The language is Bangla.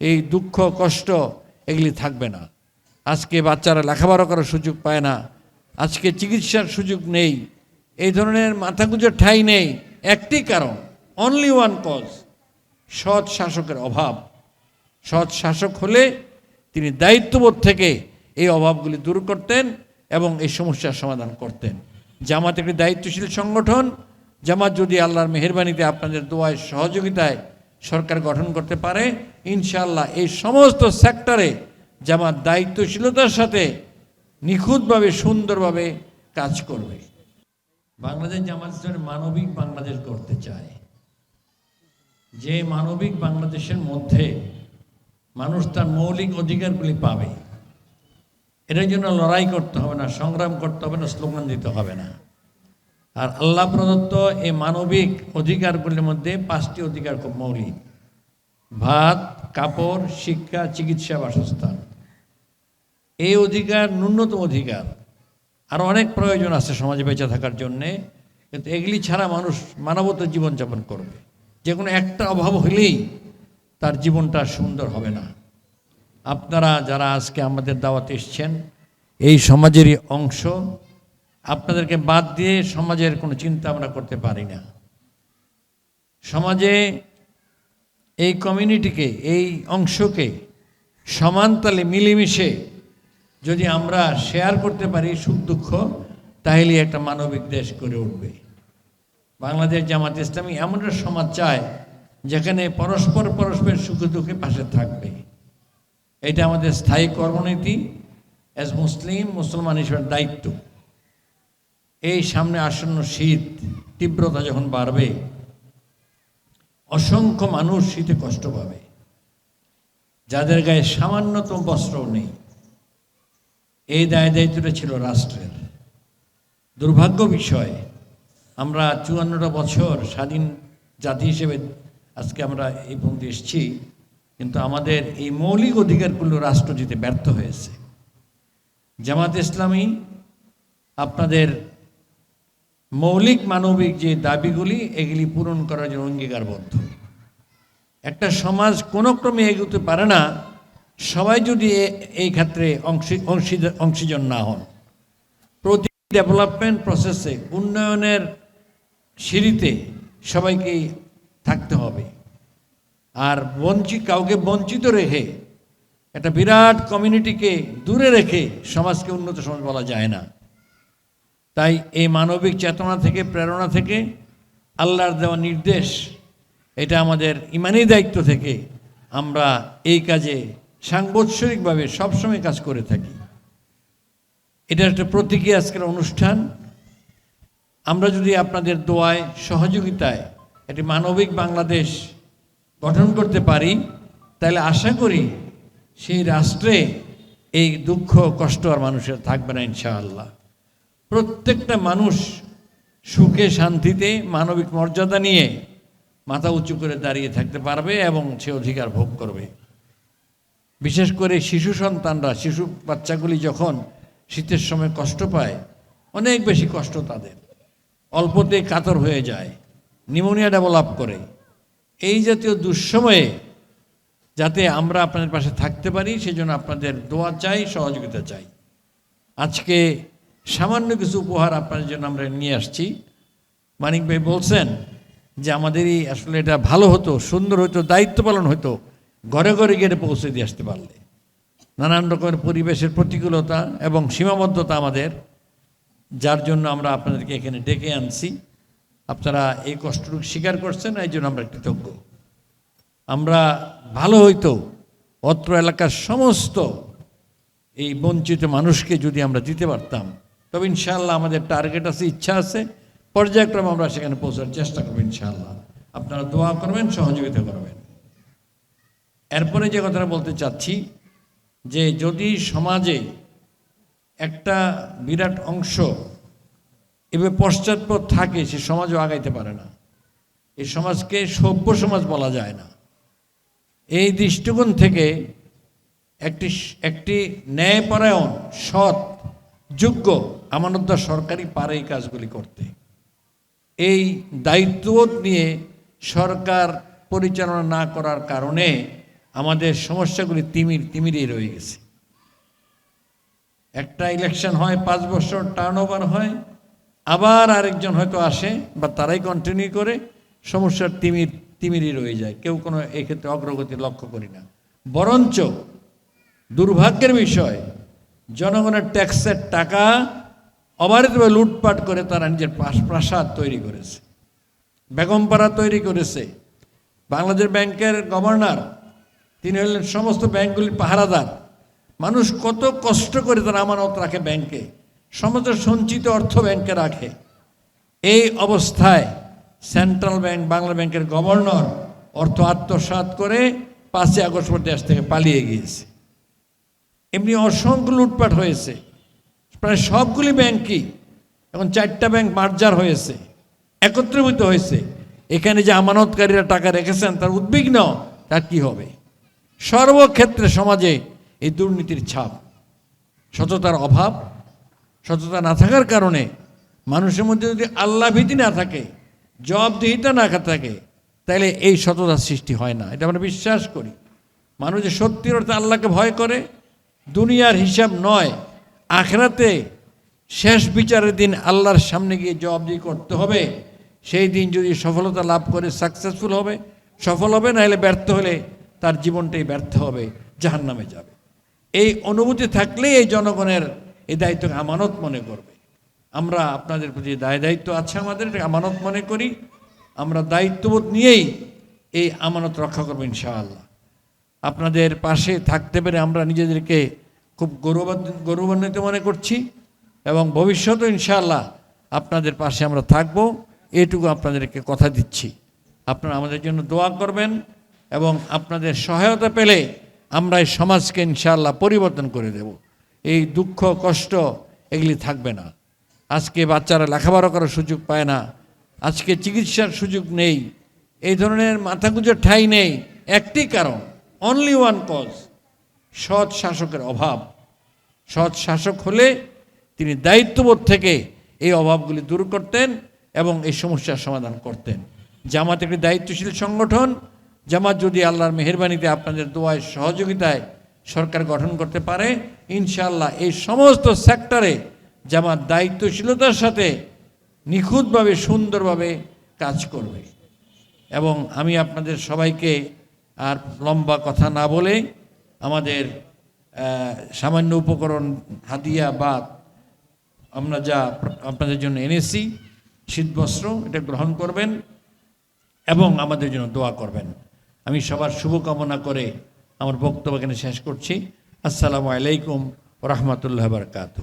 এই দুঃখ, কষ্ট এগুলি থাকবে না। আজকে বাচ্চারা লেখাপড়া করার সুযোগ পায় না। আজকে চিকিৎসার সুযোগ নেই। এই ধরনের মাথা গুঁজোর ঠাই নেই। একটি কারণ অনলি ওয়ান কজ সৎ শাসকের অভাব। সৎ শাসক হলে তিনি দায়িত্ববোধ থেকে এই অভাবগুলি দূর করতেন এবং এই সমস্যার সমাধান করতেন। জামাত একটি দায়িত্বশীল সংগঠন। জামাত যদি আল্লাহর মেহরবানিতে আপনাদের দোয়ায় সহযোগিতায় সরকার গঠন করতে পারে ইনশাল্লাহ এই সমস্ত সেক্টরে জামাত দায়িত্বশীলতার সাথে নিখুঁতভাবে, সুন্দরভাবে কাজ করবে। বাংলাদেশ জামাত ইসলামের মানবিক বাংলাদেশ করতে চায়। যে মানবিক বাংলাদেশের মধ্যে মানুষ তার মৌলিক অধিকারগুলি পাবে, এটার জন্য লড়াই করতে হবে না, সংগ্রাম করতে হবে না, স্লোগান দিতে হবে না। আর আল্লাহ প্রদত্ত এই মানবিক অধিকারগুলির মধ্যে পাঁচটি অধিকার খুব মৌলিক। ভাত, কাপড়, শিক্ষা, চিকিৎসা, বাসস্থান। এই অধিকার ন্যূনতম অধিকার। আর অনেক প্রয়োজন আছে সমাজে বেঁচে থাকার জন্যে, কিন্তু এগুলি ছাড়া মানুষ মানবত জীবনযাপন করবে। যে কোনো একটা অভাব হলেই তার জীবনটা সুন্দর হবে না। আপনারা যারা আজকে আমাদের দাওয়াতে এসছেন, এই সমাজেরই অংশ আপনাদেরকে বাদ দিয়ে সমাজের কোনো চিন্তা আমরা করতে পারি না। সমাজে এই কমিউনিটিকে, এই অংশকে সমানতালে মিলেমিশে যদি আমরা শেয়ার করতে পারি সুখ দুঃখ তাহলে একটা মানবিক দেশ করে উঠবে। বাংলাদেশ জামাত ইসলামী এমন একটা সমাজ চায় যেখানে পরস্পর পরস্পর সুখে দুঃখে পাশে থাকবে। এটা আমাদের স্থায়ী কর্মনীতি অ্যাজ মুসলিম মুসলমান হিসেবে দায়িত্ব। এই সামনে আসন্ন শীত তীব্রতা যখন বাড়বে, অসংখ্য মানুষ শীতে কষ্ট পাবে। যাদের গায়ে সামান্যতম বস্ত্র নেই। এই দায় দায়িত্বটা ছিল রাষ্ট্রের। দুর্ভাগ্য বিষয়, আমরা চুয়ান্নটা বছর স্বাধীন জাতি হিসেবে আজকে আমরা এই পর্যন্ত এসেছি, কিন্তু আমাদের এই মৌলিক অধিকারগুলো রাষ্ট্র দিতে ব্যর্থ হয়েছে। জামাত ইসলামী আপনাদের মৌলিক মানবিক যে দাবিগুলি, এগুলি পূরণ করার জন্য অঙ্গীকারবদ্ধ। একটা সমাজ কোনো ক্রমে এগোতে পারে না, সবাই যদি এই ক্ষেত্রে অংশী অংশীজন না হন। প্রতি ডেভেলপমেন্ট প্রসেসে, উন্নয়নের সিঁড়িতে সবাইকেই থাকতে হবে। আর বঞ্চিত কাউকে বঞ্চিত রেখে, একটা বিরাট কমিউনিটিকে দূরে রেখে সমাজকে উন্নত সমাজ বলা যায় না। তাই এই মানবিক চেতনা থেকে, প্রেরণা থেকে আল্লাহর দেওয়া নির্দেশ, এটা আমাদের ইমানি দায়িত্ব থেকে আমরা এই কাজে সাংবৎসরিকভাবে সবসময় কাজ করে থাকি। এটা একটা প্রতীকী আজকের অনুষ্ঠান। আমরা যদি আপনাদের দোয়ায়, সহযোগিতায় একটি মানবিক বাংলাদেশ গঠন করতে পারি, তাহলে আশা করি সেই রাষ্ট্রে এই দুঃখ, কষ্ট আর মানুষের থাকবে না ইনশাআল্লাহ। প্রত্যেকটা মানুষ সুখে, শান্তিতে, মানবিক মর্যাদা নিয়ে মাথা উঁচু করে দাঁড়িয়ে থাকতে পারবে এবং সে অধিকার ভোগ করবে। বিশেষ করে শিশু সন্তানরা, শিশু বাচ্চাগুলি যখন শীতের সময় কষ্ট পায়, অনেক বেশি কষ্ট তাদের। অল্পতে কাতর হয়ে যায়, নিউমোনিয়া ডেভেলপ করে। এই জাতীয় দুঃসময়ে যাতে আমরা আপনাদের পাশে থাকতে পারি, সেজন্য আপনাদের দোয়া চাই, সহযোগিতা চাই। আজকে সামান্য কিছু উপহার আপনাদের জন্য আমরা নিয়ে আসছি। মানিক ভাই বলছেন যে আমাদেরই আসলে এটা ভালো হতো, সুন্দর হতো, দায়িত্ব পালন হতো, ঘরে ঘরে গিয়ে পৌঁছে দিয়ে আসতে পারলে। নানান রকমের পরিবেশের প্রতিকূলতা এবং সীমাবদ্ধতা আমাদের, যার জন্য আমরা আপনাদেরকে এখানে ডেকে আনছি। আপনারা এই কষ্টটুকু স্বীকার করছেন, এই জন্য আমরা কৃতজ্ঞ। আমরা ভালো হইতো, অত্র এলাকার সমস্ত এই বঞ্চিত মানুষকে যদি আমরা দিতে পারতাম তবে ইনশাআল্লাহ আমাদের টার্গেট আছে, ইচ্ছা আছে, পর্যায়ক্রমে আমরা সেখানে পৌঁছার চেষ্টা করব ইনশাআল্লাহ। আপনারা দোয়া করবেন, সহযোগিতা করবেন। এরপরে যে কথাটা বলতে চাচ্ছি, যে যদি সমাজে একটা বিরাট অংশ এভাবে পশ্চাৎপদ থাকে, সে সমাজও আগাইতে পারে না। এই সমাজকে সভ্য সমাজ বলা যায় না। এই দৃষ্টিকোণ থেকে একটি একটি ন্যায়পরায়ণ, সৎ, যোগ্য আমানতদার সরকারই পারে এই কাজগুলি করতে। এই দায়িত্ববোধ নিয়ে সরকার পরিচালনা না করার কারণে আমাদের সমস্যাগুলি তিমির তিমিরেই রয়ে গেছে। একটা ইলেকশন হয়, পাঁচ বছর টার্ন ওভার হয়, আবার আরেকজন হয়তো আসে বা তারাই কন্টিনিউ করে সমস্যার তিমির তিমিরই রয়ে যায়। কেউ কোনো এক্ষেত্রে অগ্রগতি লক্ষ্য করি না। বরঞ্চ দুর্ভাগ্যের বিষয়, জনগণের ট্যাক্সের টাকা অবারিতভাবে লুটপাট করে তারা নিজের প্রাসাদ তৈরি করেছে। বেগমপাড়া তৈরি করেছে। বাংলাদেশ ব্যাংকের গভর্নর, তিনি হলেন সমস্ত ব্যাংকগুলির পাহারাদার। মানুষ কত কষ্ট করে তারা আমানত রাখে ব্যাংকে, সমস্ত সঞ্চিত অর্থ ব্যাংকে রাখে। এই অবস্থায় সেন্ট্রাল ব্যাংক, বাংলা ব্যাংকের গভর্নর অর্থ আত্মসাৎ করে পাঁচই আগস্ট দেশ থেকে পালিয়ে গিয়েছে। এমনি অসংখ্য লুটপাট হয়েছে। প্রায় সবগুলি ব্যাংকই এখন চারটা ব্যাংক মার্জার হয়েছে, একত্রীভূত হয়েছে। এখানে যে আমানতকারীরা টাকা রেখেছেন, তার উদ্বিগ্ন, তার কি হবে? সর্বক্ষেত্রে সমাজে এই দুর্নীতির ছাপ, সততার অভাব, সততা না থাকার কারণে মানুষের মধ্যে যদি আল্লাহ ভীতি না থাকে, জবাবদিহিতা না থাকে, তাহলে এই সততার সৃষ্টি হয় না। এটা আমরা বিশ্বাস করি। মানুষ যে সত্যির অর্থে আল্লাহকে ভয় করে, দুনিয়ার হিসাব নয় আখরাতে শেষ বিচারের দিন আল্লাহর সামনে গিয়ে জবাবদিহি করতে হবে। সেই দিন যদি সফলতা লাভ করে সাকসেসফুল হবে, সফল হবে, নাহলে ব্যর্থ হলে তার জীবনটাই ব্যর্থ হবে জাহান নামে যাবে। এই অনুভূতি থাকলেই এই জনগণের এই দায়িত্বকে আমানত মনে করবে। আমরা আপনাদের প্রতি দায় দায়িত্ব আছে আমাদের এটা আমানত মনে করি। আমরা দায়িত্ববোধ নিয়েই এই আমানত রক্ষা করব ইনশাআল্লাহ। আপনাদের পাশে থাকতে পেরে আমরা নিজেদেরকে খুব গৌরবান্বিত মনে করছি এবং ভবিষ্যতেও ইনশাআল্লাহ আপনাদের পাশে আমরা থাকব। এটুকু আপনাদেরকে কথা দিচ্ছি। আপনারা আমাদের জন্য দোয়া করবেন এবং আপনাদের সহায়তা পেলে আমরা এই সমাজকে ইনশাআল্লাহ পরিবর্তন করে দেব। এই দুঃখ, কষ্ট এগুলি থাকবে না। আজকে বাচ্চারা লেখাপড়া করার সুযোগ পায় না। আজকে চিকিৎসার সুযোগ নেই। এই ধরনের মাথা গুঁজোর ঠাঁই নেই। একটি কারণ অনলি ওয়ান কজ সৎ শাসকের অভাব। সৎ শাসক হলে তিনি দায়িত্ববোধ থেকে এই অভাবগুলি দূর করতেন এবং এই সমস্যার সমাধান করতেন। জামাত একটি দায়িত্বশীল সংগঠন। জামাত যদি আল্লাহর মেহরবানিতে আপনাদের দোয়ায় সহযোগিতায় সরকার গঠন করতে পারে ইনশাল্লাহ এই সমস্ত সেক্টরে জামাত দায়িত্বশীলতার সাথে নিখুঁতভাবে, সুন্দরভাবে কাজ করবে। এবং আমি আপনাদের সবাইকে আর লম্বা কথা না বলে আমাদের সামান্য উপকরণ, হাতিয়া বা আমরা যা আপনাদের জন্য এনেছি, শীতবস্ত্র, এটা গ্রহণ করবেন এবং আমাদের জন্য দোয়া করবেন। আমি সবার শুভকামনা করে আমার বক্তব্য এখানে শেষ করছি। আসসালামু আলাইকুম রহমতুল্লাহ বারকাতু